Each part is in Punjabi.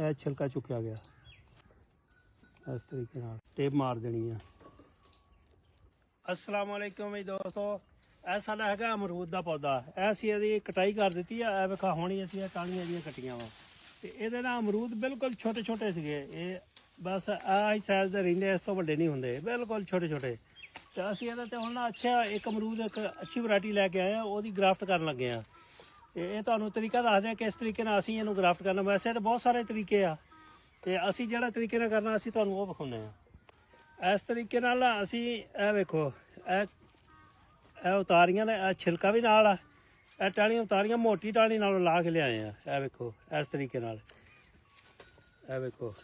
ਇਹ ਛਿਲਕਾ ਚੁੱਕਿਆ ਗਿਆ। ਇਸ ਤਰੀਕੇ ਨਾਲ ਟੇਪ ਮਾਰ ਦੇਣੀ ਆ। ਅਸਲਾਮ ਵਾਲੇਕੁਮ ਜੀ ਦੋਸਤੋ, ਇਹ ਸਾਡਾ ਹੈਗਾ ਅਮਰੂਦ ਦਾ ਪੌਦਾ। ਇਹ ਅਸੀਂ ਇਹਦੀ ਕਟਾਈ ਕਰ ਦਿੱਤੀ ਆ, ਇਹ ਵੇਖਾ ਹੋਣੀ ਅਸੀਂ ਇਹ ਟਾਹਣੀਆਂ ਦੀਆਂ ਕੱਟੀਆਂ ਵਾ। ਤੇ ਇਹਦੇ ਨਾਲ ਅਮਰੂਦ ਬਿਲਕੁਲ ਛੋਟੇ ਛੋਟੇ ਸੀਗੇ। ਇਹ ਬਸ ਆਹ ਸਾਈਜ਼ ਦੇ ਰਹਿੰਦੇ ਇਸ ਤੋਂ ਵੱਡੇ ਨਹੀਂ ਹੁੰਦੇ। ਬਿਲਕੁਲ ਛੋਟੇ ਛੋਟੇ ਤੇ ਅਸੀਂ ਇਹਦੇ ਤੇ ਹੁਣ ਨਾ ਅੱਛਾ ਇੱਕ ਅਮਰੂਦ, ਇੱਕ ਅੱਛੀ ਵੈਰਾਈਟੀ ਲੈ ਕੇ ਆਏ ਆ, ਉਹਦੀ ਗ੍ਰਾਫਟ ਕਰਨ ਲੱਗੇ ਆ। ਤੇ ਇਹ ਤੁਹਾਨੂੰ ਤਰੀਕਾ ਦੱਸਦੇ ਆ ਕਿਸ ਤਰੀਕੇ ਨਾਲ ਅਸੀਂ ਇਹਨੂੰ ਗ੍ਰਾਫਟ ਕਰਨਾ। ਵੈਸੇ ਤਾਂ ਬਹੁਤ ਸਾਰੇ ਤਰੀਕੇ ਆ। ਤੇ ਅਸੀਂ ਜਿਹੜਾ ਤਰੀਕੇ ਨਾਲ ਕਰਨਾ, ਅਸੀਂ ਤੁਹਾਨੂੰ ਉਹ ਵਿਖਾਉਂਦੇ ਆ ਇਸ ਤਰੀਕੇ ਨਾਲ ਅਸੀਂ ਇਹ ਵੇਖੋ, ਇਹ ਇਹ ਉਤਾਰੀਆਂ ਨੇ, ਇਹ ਛਿਲਕਾ ਵੀ ਨਾਲ ਆ। ਇਹ ਟਾਹਣੀਆਂ ਉਤਾਰੀਆਂ, ਮੋਟੀ ਟਾਹਣੀ ਨਾਲ ਲਾ ਕੇ ਲਿਆਏ ਆ। ਇਹ ਵੇਖੋ, ਇਸ ਤਰੀਕੇ ਨਾਲ। ਇਹ ਵੇਖੋ,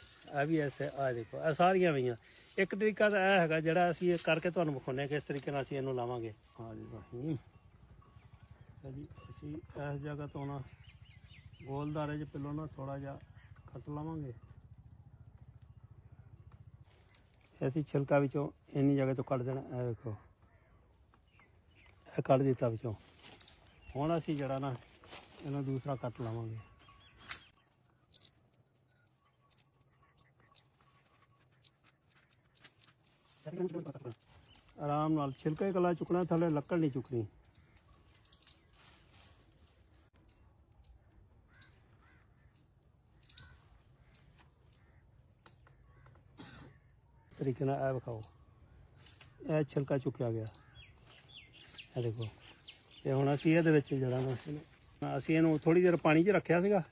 ਇਹ ਵੀ ਐਸੇ ਆ ਦੇਖੋ, ਇਹ ਸਾਰੀਆਂ ਵਈਆਂ ਇੱਕ ਤਰੀਕਾ ਤਾਂ ਇਹ ਹੈਗਾ ਜਿਹੜਾ ਅਸੀਂ ਇਹ ਕਰਕੇ ਤੁਹਾਨੂੰ ਵਿਖਾਉਂਦੇ ਹਾਂ ਕਿਸ ਤਰੀਕੇ ਨਾਲ ਅਸੀਂ ਇਹਨੂੰ ਲਾਵਾਂਗੇ। ਹਾਂ ਜੀ ਰਹੀਮ ਅੱਛਾ ਜੀ, ਅਸੀਂ ਇਸ ਜਗ੍ਹਾ ਤੋਂ ਨਾ ਗੋਲਦਾਰੇ 'ਚ ਪਹਿਲਾਂ ਨਾ ਥੋੜਾ ਜਿਹਾ ਕੱਟ ਲਵਾਂਗੇ। ਅਸੀਂ ਛਿਲਕਾ ਵਿੱਚੋਂ ਇੰਨੀ ਜਗ੍ਹਾ ਤੋਂ ਕੱਢ ਦੇਣਾ, ਇਹ ਵੇਖੋ ਇਹ ਕੱਢ ਦਿੱਤਾ ਵਿੱਚੋਂ। ਹੁਣ ਅਸੀਂ ਜਿਹੜਾ ਨਾ ਇਹਨੂੰ ਦੂਸਰਾ ਕੱਟ ਲਾਵਾਂਗੇ। ਆਰਾਮ ਨਾਲ ਛਿਲਕੇ ਕਲਾ ਚੁੱਕਣਾ, ਥੱਲੇ ਲੱਕੜ ਨਹੀਂ ਚੁੱਕਣੀ। ਤਰੀਕੇ ਨਾਲ ਇਹ ਵਿਖਾਓ। ਇਹ ਛਿਲਕਾ ਚੁੱਕਿਆ ਗਿਆ। ਇਹ ਦੇਖੋ। ਤੇ ਹੁਣ ਅਸੀਂ ਇਹਦੇ ਵਿੱਚ ਜਿਹੜਾ ਨਾ ਇਹਨੂੰ- ਅਸੀਂ ਇਹਨੂੰ ਥੋੜੀ ਦੇਰ ਪਾਣੀ 'ਚ ਰੱਖਿਆ ਸੀਗਾ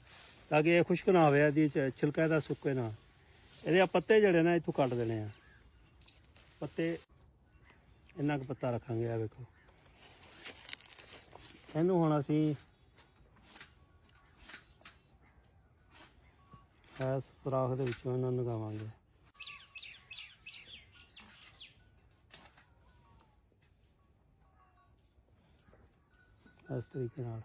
ਤਾਂ ਕਿ ਇਹ ਖੁਸ਼ਕ ਨਾ ਹੋਵੇ ਇਹਦੀ ਛਿਲਕਾ ਇਹਦਾ ਸੁੱਕੇ ਨਾ। ਇਹਦੇ ਆ ਪੱਤੇ ਜਿਹੜੇ ਨਾ ਇੱਥੋਂ ਕੱਟ ਦੇਣੇ ਆ। ਪੱਤੇ ਇੰਨਾ ਕੁ ਪੱਤਾ ਰੱਖਾਂਗੇ ਆ ਵੇਖੋ। ਇਹਨੂੰ ਹੁਣ ਅਸੀਂ ਇਸ ਸੁਰਾਖ ਦੇ ਵਿੱਚੋਂ ਇਹਨਾਂ ਨੂੰ ਲਗਾਵਾਂਗੇ ਇਸ ਤਰੀਕੇ ਨਾਲ।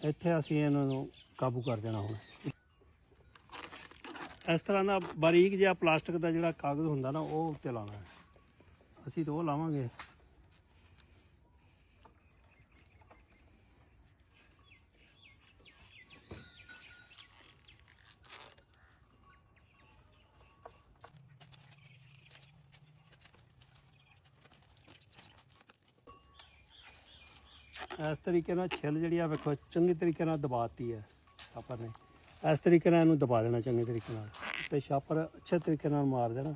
ਇੱਥੇ ਅਸੀਂ ਇਹਨਾਂ ਨੂੰ ਕਾਬੂ ਕਰ ਦੇਣਾ ਹੁਣ। ਇਸ ਤਰ੍ਹਾਂ ਦਾ ਬਾਰੀਕ ਜਿਹਾ ਪਲਾਸਟਿਕ ਦਾ ਜਿਹੜਾ ਕਾਗਜ਼ ਹੁੰਦਾ ਨਾ, ਉਹ ਉੱਤੇ ਲਾਉਣਾ ਅਸੀਂ ਤਾਂ ਉਹ ਲਾਵਾਂਗੇ। ਇਸ ਤਰੀਕੇ ਨਾਲ ਛਿੱਲ ਜਿਹੜੀ ਆ ਵੇਖੋ, ਚੰਗੀ ਤਰੀਕੇ ਨਾਲ ਦਬਾਤੀ ਹੈ ਛਾਪਰ ਨੇ। ਇਸ ਤਰੀਕੇ ਨਾਲ ਇਹਨੂੰ ਦਬਾ ਦੇਣਾ ਚੰਗੇ ਤਰੀਕੇ ਨਾਲ ਤੇ ਛਾਪਰ ਅੱਛੇ ਤਰੀਕੇ ਨਾਲ ਮਾਰ ਦੇਣਾ।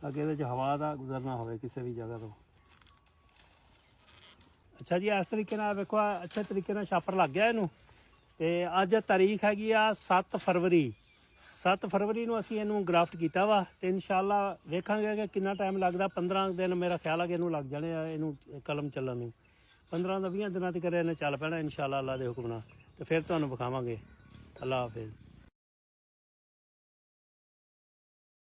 ਅੱਗੇ ਇਹਦੇ ਚ ਹਵਾ ਦਾ ਗੁਜ਼ਰਨਾ ਹੋਵੇ ਕਿਸੇ ਵੀ ਜਗ੍ਹਾ ਤੋਂ। ਅੱਛਾ ਜੀ, ਇਸ ਤਰੀਕੇ ਨਾਲ ਵੇਖੋ ਅੱਛੇ ਤਰੀਕੇ ਨਾਲ ਛਾਪਰ ਲੱਗ ਗਿਆ ਇਹਨੂੰ। ਤੇ ਅੱਜ ਤਾਰੀਖ ਹੈਗੀ ਆ 7 ਫਰਵਰੀ। 7 ਫਰਵਰੀ ਨੂੰ ਅਸੀਂ ਇਹਨੂੰ ਗ੍ਰਾਫਟ ਕੀਤਾ ਵਾ ਤੇ ਇਨਸ਼ਾਅੱਲਾ ਵੇਖਾਂਗੇ ਕਿ ਕਿੰਨਾ ਟਾਈਮ ਲੱਗਦਾ। 15 ਦਿਨ ਮੇਰਾ ਖਿਆਲ ਆ ਕਿ ਇਹਨੂੰ ਲੱਗ ਜਾਣੇ ਆ, ਇਹਨੂੰ ਕਲਮ ਚੱਲਣ ਨੂੰ। 15 ਤੋਂ 20 ਦਿਨਾਂ ਤੱਕ ਇਹਨੇ ਚੱਲ ਪੈਣਾ, ਇਨਸ਼ਾਅੱਲਾ ਅੱਲਾ ਦੇ ਹੁਕਮ ਨਾਲ। ਤੇ ਫਿਰ ਤੁਹਾਨੂੰ ਵਿਖਾਵਾਂਗੇ। ਅੱਲਾ ਹਾਫਿਜ਼।